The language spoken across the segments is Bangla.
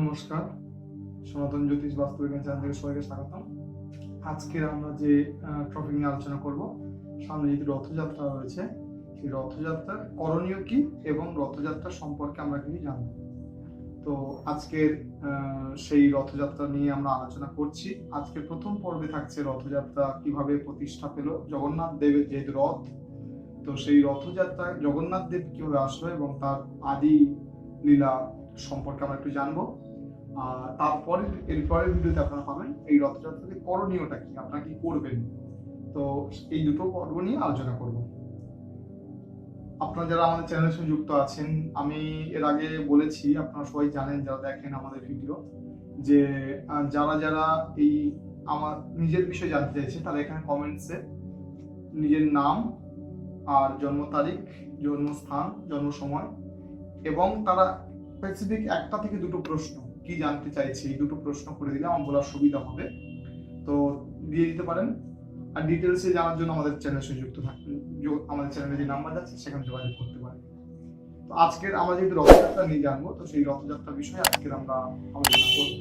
নমস্কার। সনাতন জ্যোতিষ বাস্তু বিজ্ঞান চ্যানেল থেকে সবাইকে স্বাগতম। আজকের আমরা যে টপিক নিয়ে আলোচনা করব, সামনে যদি রথযাত্রা রয়েছে, সেই রথযাত্রার করণীয় কি এবং রথযাত্রা সম্পর্কে আমরা কিছু জানব। তো আজকের সেই রথযাত্রা নিয়ে আমরা আলোচনা করছি। আজকের প্রথম পর্বে থাকছে রথযাত্রা, কীভাবে প্রতিষ্ঠা পেল জগন্নাথ দেবের যেহেতু রথ। তো সেই রথযাত্রায় জগন্নাথ দেব কীভাবে আসলো এবং তার আদি লীলা সম্পর্কে আমরা একটু জানব। আর তারপরে এর পরের ভিডিওতে আপনারা পাবেন এই রথযাত্রাতে করণীয়টা কি, আপনারা কি করবেন? তো এই দুটো পর্ব নিয়ে আলোচনা করব। আপনারা যারা আমাদের চ্যানেলের সঙ্গে যুক্ত আছেন, আমি এর আগে বলেছি, আপনারা সবাই জানেন, যারা দেখেন আমাদের ভিডিও যে যারা যারা এই আমার নিজের বিষয়ে জানতে চাইছে তারা এখানে কমেন্টসে নিজের নাম আর জন্ম তারিখ, জন্মস্থান জন্ম সময় এবং তারা স্পেসিফিক একটা থেকে দুটো প্রশ্ন কি জানতে চাইছে দুটো প্রশ্ন করে দিলে আমার বলার সুবিধা হবে। তো দিয়ে দিতে পারেন। আর ডিটেলসে জানার জন্য আমাদের চ্যানেল সঙ্গে যুক্ত থাকবেন আমাদের চ্যানেলে যে নাম্বার যাচ্ছে সেখানে যোগাযোগ করতে পারেন। তো আজকের আমরা যেহেতু রথযাত্রা নিয়ে জানব, তো সেই রথযাত্রা বিষয়ে আজকের আমরা আলোচনা করব।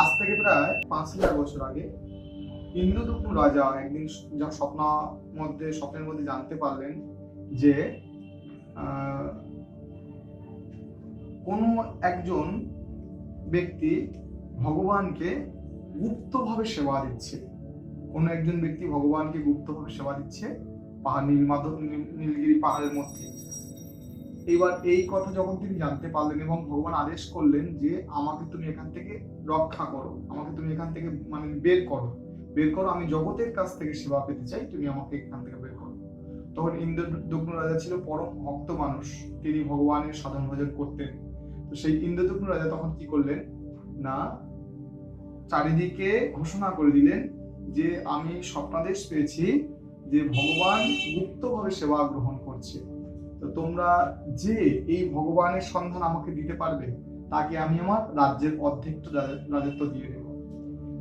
আজ থেকে প্রায় পাঁচ হাজার বছর আগে ইন্দ্রদুম্ন রাজা একদিন যা স্বপ্ন মধ্যে, স্বপ্নের মধ্যে জানতে পারলেন যে কোনো একজন ব্যক্তি ভগবানকে গুপ্তভাবে সেবা দিচ্ছে। কোনো একজন ব্যক্তি ভগবানকে গুপ্তভাবে সেবা দিচ্ছে পাহাড়, নীলমাধব নীলগিরি পাহাড়ের মধ্যে। এবার এই কথা যখন তিনি জানতে পারলেন এবং ভগবান আদেশ করলেন যে, আমাকে তুমি এখান থেকে রক্ষা করো, আমাকে তুমি এখান থেকে মানে বের করো। বের করো, আমি জগতের কাছ থেকে সেবা পেতে চাই, তুমি আমাকে এখান থেকে বের করো। তখন ইন্দ্রদুগ্ন রাজা ছিল পরম ভক্ত মানুষ। তিনি ভগবানের সাধন ভজন করতেন। তো সেই ইন্দ্রদুগ্ন রাজা তখন কি করলেন? না, চারিদিকে ঘোষণা করে দিলেন যে আমি স্বপ্নাদেশ পেয়েছি, যে ভগবান গুপ্তভাবে সেবা গ্রহণ করছে। তো তোমরা যে এই ভগবানের সন্ধান আমাকে দিতে পারবে, তাকে আমি আমার রাজ্যের অর্ধেক রাজত্ব দিয়ে দেব।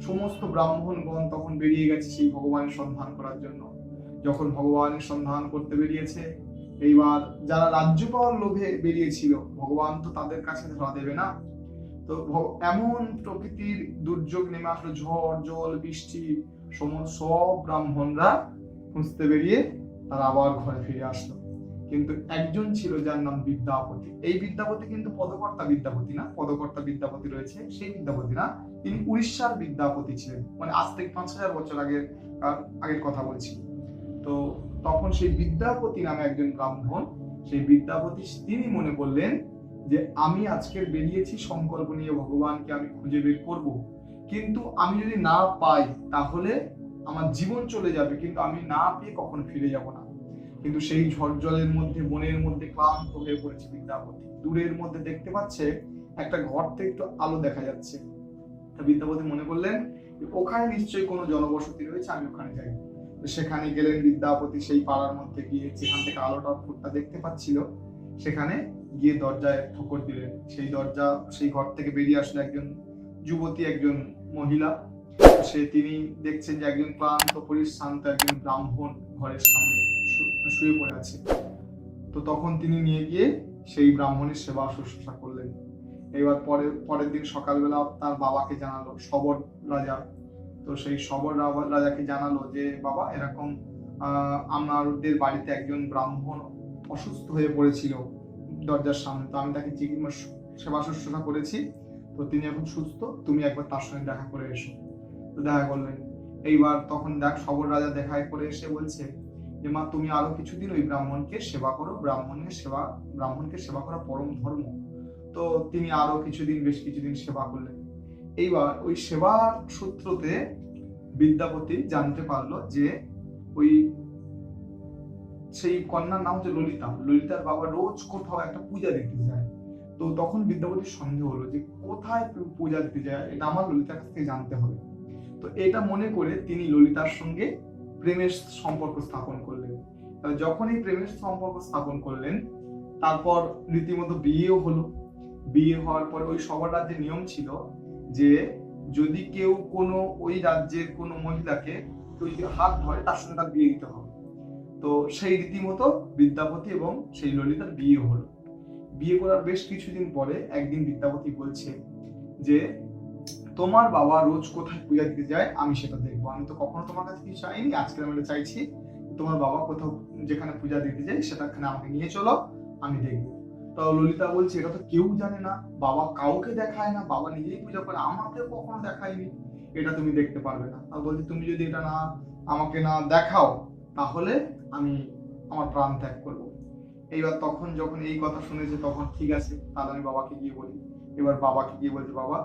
সমস্ত ব্রাহ্মণগণ তখন বেরিয়ে গেছে সেই ভগবানের সন্ধান করার জন্য। যখন ভগবানের সন্ধান করতে বেরিয়েছে এইবার যারা রাজ্য পাওয়ার লোভে বেরিয়েছিল, ভগবান তো তাদের কাছে ধরা দেবে না। তো এমন প্রকৃতির দুর্যোগ নেমে আসলো ঝড়, জল, বৃষ্টি সমস্ত সব ব্রাহ্মণরা খুঁজতে বেরিয়ে তারা আবার ঘরে ফিরে আসলো। কিন্তু একজন ছিল যার নাম বিদ্যাপতি। এই বিদ্যাপতি কিন্তু পদকর্তা বিদ্যাপতি না, পদকর্তা বিদ্যাপতি রয়েছে, সেই বিদ্যাপতি না। তিনি উড়িষ্যার বিদ্যাপতি ছিলেন। মানে আজ থেকে পাঁচ হাজার বছর আগের আগের কথা বলছি। তো তখন সেই বিদ্যাপতি নামে একজন ব্রাহ্মণ, সেই বিদ্যাপতি তিনি মনে করলেন যে আমি আজকে বেরিয়েছি, সংকল্প নিয়ে ভগবানকে আমি খুঁজে বের করব। কিন্তু আমি যদি না পাই, তাহলে আমার জীবন চলে যাবে, কিন্তু আমি না পেয়ে কখন ফিরে যাব না। কিন্তু সেই ঝড় জলের মধ্যে, বনের মধ্যে ক্লান্ত হয়ে পড়েছে বিদ্যাপতি। দূরের মধ্যে দেখতে পাচ্ছে একটা ঘর থেকে একটু আলো দেখা যাচ্ছে। বিদ্যাপতি মনে করলেন ওখানে নিশ্চয়ই কোনো জনবসতি রয়েছে, আমি ওখানে যাই সেখানে গেলেন বিদ্যাপতি সেই পাড়ার মধ্যে গিয়ে যেখান থেকে আলোটা ফুটটা দেখতে পাচ্ছিল, সেখানে গিয়ে দরজায় ঠোকর দিলেন। সেই দরজা, সেই ঘর থেকে বেরিয়ে আসলো একজন যুবতী, একজন মহিলা। সে তিনি দেখছেন যে একজন ক্লান্ত পরিশ্রান্ত একজন ব্রাহ্মণ ঘরের সামনে শুয়ে পড়ে আছে। তো তখন তিনি নিয়ে গিয়ে সেই ব্রাহ্মণের সেবা শুশ্রূষা করলেন। এবার পরের পরের দিন সকালবেলা তার বাবাকে জানালো, সবর রাজা তো সেই সবর রাজাকে জানালো যে, বাবা, এরকম আমাদের বাড়িতে একজন ব্রাহ্মণ অসুস্থ হয়ে পড়েছিল দরজার সামনে। তো আমি তাকে চিকিৎসা সেবা শুশ্রূষা করেছি। তো তিনি এখন সুস্থ। তুমি একবার তার সঙ্গে দেখা করে এসো। তো দেখা করলেন। এইবার তখন দেখ, সবর রাজা দেখা করে এসে বলছে যে, মা, তুমি আরও কিছুদিন ওই ব্রাহ্মণকে সেবা করো। ব্রাহ্মণের সেবা, ব্রাহ্মণকে সেবা করা পরম ধর্ম। তো তিনি আরও কিছুদিন, বেশ কিছুদিন সেবা করলেন। এইবার ওই সেবা সূত্রতে বিদ্যাপতি জানতে পারল যে ওই সেই কন্যার নাম হচ্ছে ললিতা। ললিতার বাবা রোজ কোথাও একটা পূজা দিতে যায়। তো তখন বিদ্যাপতির সন্দেহ হলো যে কোথায় পূজা দিতে যায়? এটা আমার ললিতার কাছ থেকে জানতে হবে। তো এটা মনে করে তিনি ললিতার সঙ্গে প্রেমের সম্পর্ক স্থাপন করলেন। যখন এই প্রেমের সম্পর্ক স্থাপন করলেন, তারপর রীতিমতো বিয়েও হলো। বিয়ে হওয়ার পর ওই সবার রাজ্যের নিয়ম ছিল যে যদি কেউ কোনো ওই রাজ্যের কোনো মহিলাকে হাত ধরে তার সঙ্গে তার বিয়ে দিতে হবে। তো সেই রীতিমতো বিদ্যাপতি এবং সেই ললিতার বিয়ে হলো। বিয়ে করার বেশ কিছুদিন পরে একদিন বিদ্যাপতি বলছে যে, তোমার বাবা রোজ কোথায় পূজা দিতে যায় আমি সেটা দেখব। আমি তো কখনো তোমার কাছে কিছু চাইনি। আজকে আমি চাইছি। তোমার বাবা কোথাও যেখানে পূজা দিতে যায় সেটাখানে আমাকে নিয়ে চলো, আমি দেখব। তো ললিতা বলছে, এটা তো কেউ জানে না। বাবা কাউকে দেখায় না, বাবা নিজেই পূজা করে আমাকে কখনো দেখায়নি। এটা তুমি দেখতে পারবে না। আর বলছে, তুমি যদি এটা না, আমাকে না দেখাও, তাহলে আমি আমার প্রাণ ত্যাগ করব। এইবার তখন যখন এই কথা শুনেছে, তখন ঠিক আছে, তাহলে আমি বাবাকে গিয়ে বলি। এবার বাবাকে গিয়ে বলছে, বাবা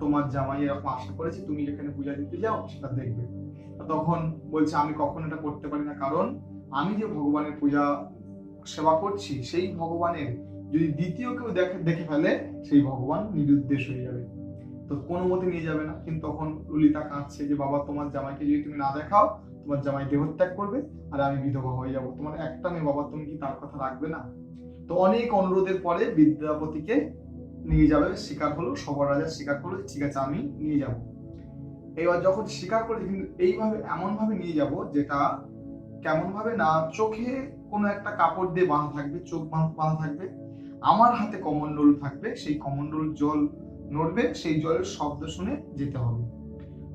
তোমার জামাই এরকম আশা করেছে, তুমি যেখানে পূজা দিতে যাও, সেটা দেখবে। তখন বলছে, আমি কখন এটা করতে পারি না, কারণ আমি যে ভগবানের পূজা সেবা করছি, সেই ভগবানের যদি দ্বিতীয় কেউ দেখে দেখে ফেলে, সেই ভগবান নিরুদ্দেশ হয়ে যাবে। তো কোনো মতে নিয়ে যাবে না। কিন্তু তখন ললিতা কাঁদছে যে, বাবা, তোমার জামাইকে যদি তুমি না দেখাও, তোমার জামাই দেহত্যাগ করবে আর আমি বিধবা হয়ে যাব। তোমার একটা মেয়ে, বাবা, তুমি কি তার কথা রাখবে না? তো অনেক অনুরোধের পরে বিদ্যাপতিকে নিয়ে যাবে। স্বীকার হলো, সবার রাজা স্বীকার করল ঠিক আছে, আমি নিয়ে যাব। এবার যখন স্বীকার করে কিন্তু এইভাবে এমন ভাবে নিয়ে যাব যেটা কেমন ভাবে না চোখে কোনো একটা কাপড় দিয়ে বাঁধা থাকবে, চোখ বাঁধা বাঁধা থাকবে। আমার হাতে কমণ্ডল থাকবে, সেই কমণ্ডল জল নড়বে, সেই জলের শব্দ শুনে যেতে হবে।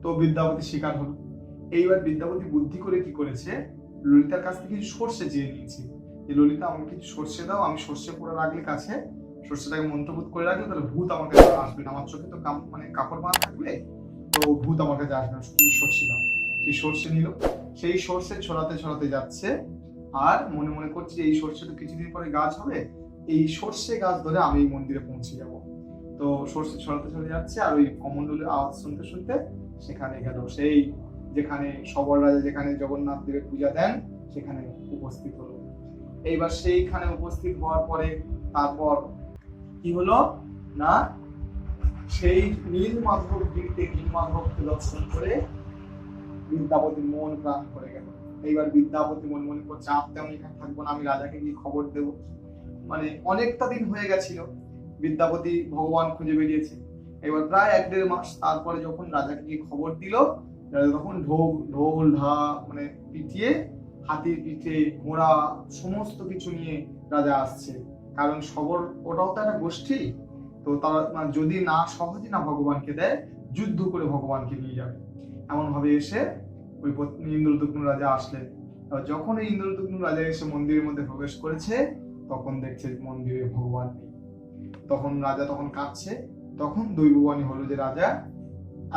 তো বিদ্যাপতি শিকার হলো। এইবার বিদ্যাপতি বুদ্ধি করে কি করেছে? ললিতার কাছ থেকে কিছু সর্ষে চেয়ে নিয়েছে। যে, ললিতা, আমাকে কিছু সর্ষে দাও, আমি সর্ষে পরে রাখলে কাছে। সর্ষেটাকে মন্ত্রবোধ করে রাখলে তাহলে ভূত আমার কাছে আসবে না। আমার চোখে তো মানে কাপড় বাঁধা থাকবে, তো ভূত আমার কাছে আসবে না। সর্ষে দাও। সেই সর্ষে নিল। সেই সর্ষে ছড়াতে ছড়াতে যাচ্ছে আর মনে মনে করছে এই সর্ষে তো কিছুদিন পরে গাছ হবে, এই সর্ষে গাছ ধরে আমি এই মন্দিরে পৌঁছে যাব। তো সর্ষে ছড়াতে ছড়াতে যাচ্ছে আর ওই কমণ্ডলের আওয়াজ শুনতে শুনতে সেখানে গেল সেই যেখানে সবর রাজা যেখানে জগন্নাথ দেবের পূজা দেন, সেখানে উপস্থিত হলো। এইবার সেইখানে উপস্থিত হওয়ার পরে তারপর কি হলো? না, সেই নীল মাধব গিরিতে নীল মাধবকে দর্শন করে বিদ্যাপতির মন প্রাণ করে গেল। এইবার বিদ্যাপতি মনে মনে করছে আপনি আমি এখানে থাকব না, আমি রাজাকে গিয়ে খবর দেব। মানে অনেকটা দিন হয়ে গেছিল, বিদ্যাপতি ভগবান খুঁজে বেরিয়েছে। এবার প্রায় এক দেড় মাস তারপরে যখন রাজাকে গিয়ে খবর দিল তখন ঢোল ঢোল, ঢা মানে পিটিয়ে হাতির পিঠে ঘোড়া, সমস্ত কিছু নিয়ে রাজা আসছে। কারণ সবর, ওটাও তো একটা গোষ্ঠী। তো তারা যদি না সহজে না ভগবানকে দেয়, যুদ্ধ করে ভগবানকে নিয়ে যাবে। এমন ভাবে এসে ওই ইন্দ্রদুগ্ন রাজা আসলেন যখন এই ইন্দ্রদুগ্ন রাজা এসে মন্দিরের মধ্যে প্রবেশ করেছে, তখন দেখছে মন্দিরে ভগবান নেই। তখন রাজা তখন কাঁদছে। তখন দৈববাণী হলো যে, রাজা,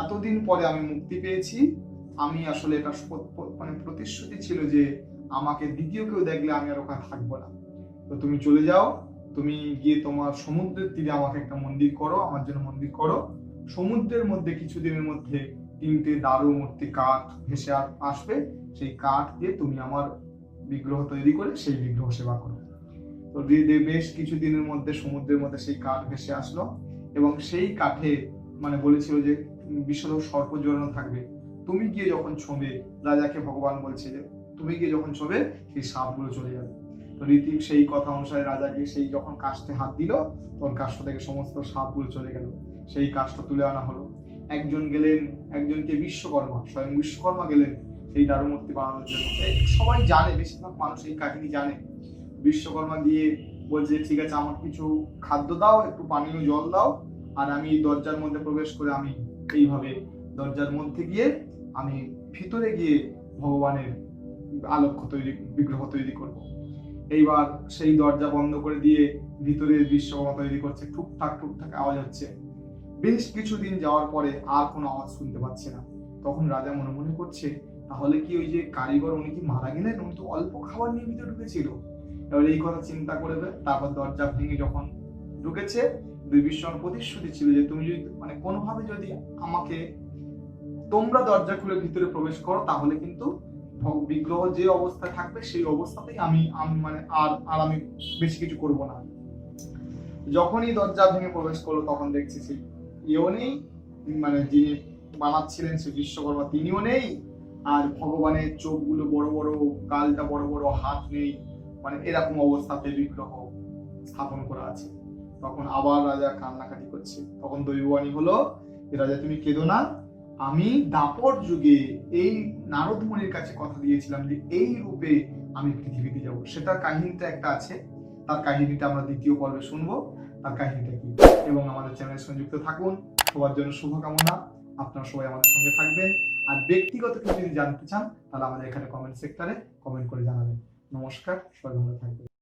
এতদিন পরে আমি মুক্তি পেয়েছি। আমি আসলে এটা মানে প্রতিশ্রুতি ছিল যে, আমাকে দ্বিতীয় কেউ দেখলে আমি আর ওখানে থাকব না। তো তুমি চলে যাও। তুমি গিয়ে তোমার সমুদ্রের তীরে আমাকে একটা মন্দির করো, আমার জন্য মন্দির করো। সমুদ্রের মধ্যে কিছুদিনের মধ্যে তিনটে দারু মূর্তি কাঠ ভেসে আসবে, সেই কাঠ দিয়ে তুমি আমার বিগ্রহ তৈরি করে সেই বিগ্রহ সেবা করো। তো বেশ কিছুদিনের মধ্যে, সমুদ্রের মধ্যে সেই কাঠ ভেসে আসলো এবং সেই কাঠে মানে বলেছিল যে বিশ্বদ সর্প জড়ানো থাকবে। তুমি গিয়ে যখন ছোঁবে, রাজাকে ভগবান বলছে যে, তুমি গিয়ে যখন ছোঁবে, সেই সাপগুলো চলে যাবে। তো রীতি সেই কথা অনুসারে রাজাকে সেই যখন কাষ্ঠে হাত দিল, তখন কাষ্ঠ থেকে সমস্ত সাপগুলো চলে গেল। সেই কাষ্ঠ তুলে আনা হলো। একজন গেলেন, একজনকে বিশ্বকর্মা, স্বয়ং বিশ্বকর্মা গেলেন সেই দারুমূর্তি বানানোর জন্য। সবাই জানে, বেশিরভাগ মানুষ এই কাহিনী জানে। বিশ্বকর্মা দিয়ে বলছে, ঠিক আছে আমার কিছু খাদ্য দাও, একটু পানীয় জল দাও, আর আমি দরজার মধ্যে প্রবেশ করে আমি এইভাবে দরজার মধ্যে গিয়ে আমি ভিতরে গিয়ে ভগবানের আলক্ষ্য তৈরি, বিগ্রহ তৈরি করব। এইবার সেই দরজা বন্ধ করে দিয়ে ভিতরে বিশ্বকর্মা তৈরি করছে। টুকটাক টুকটাক আওয়াজ হচ্ছে। বেশ কিছুদিন যাওয়ার পরে আর কোনো আওয়াজ শুনতে পাচ্ছে না। তখন রাজা মনে মনে করছে, তাহলে কি ওই যে কারিগর উনি কি মারা গেলেন? উনি তো অল্প খাবার নিয়ে ভিতরে ঢুকেছিল। এবার এই কথা চিন্তা করে তারপর দরজা ভেঙে যখন ঢুকেছে বিশ্বর প্রতিশ্রুতি ছিল যে তুমি যদি মানে কোনোভাবে যদি আমাকে, তোমরা দরজা খুলে ভিতরে প্রবেশ করো, তাহলে কিন্তু বিগ্রহ যে অবস্থায় থাকবে, সেই অবস্থাতেই আমি আমি মানে আর আর আমি বেশি কিছু করব না। যখনই দরজা ভেঙে প্রবেশ করল, তখন দেখছি সেই ইয়েও নেই মানে যিনি বানাচ্ছিলেন সে বিশ্বকর্মা তিনিও নেই, আর ভগবানের চোখগুলো বড় বড়, গালটা বড় বড়, হাত নেই মানে এরকম অবস্থাতে বিগ্রহ স্থাপন করা আছে। তখন আবার রাজা কান্নাকাটি করছে। তখন দৈববাণী হলো যে রাজা, তুমি কেঁদো না। আমি দাপর যুগে এই নারদ মুনির কাছে কথা দিয়েছিলাম যে, এই রূপে আমি পৃথিবীতে যাব। সেটা কাহিনীটা একটা আছে। তার কাহিনীটা আমরা দ্বিতীয় পর্বে শুনব। তার কাহিনীটা কি? এবং আমাদের চ্যানেলের সঙ্গে যুক্ত থাকুন। সবার জন্য শুভকামনা। আপনারা সবাই আমাদের সঙ্গে থাকবেন। আর ব্যক্তিগত কিছু যদি জানতে চান, তাহলে আমাদের এখানে কমেন্ট সেক্টরে কমেন্ট করে জানাবেন। নমস্কার, সবাই ভালো থাকবেন।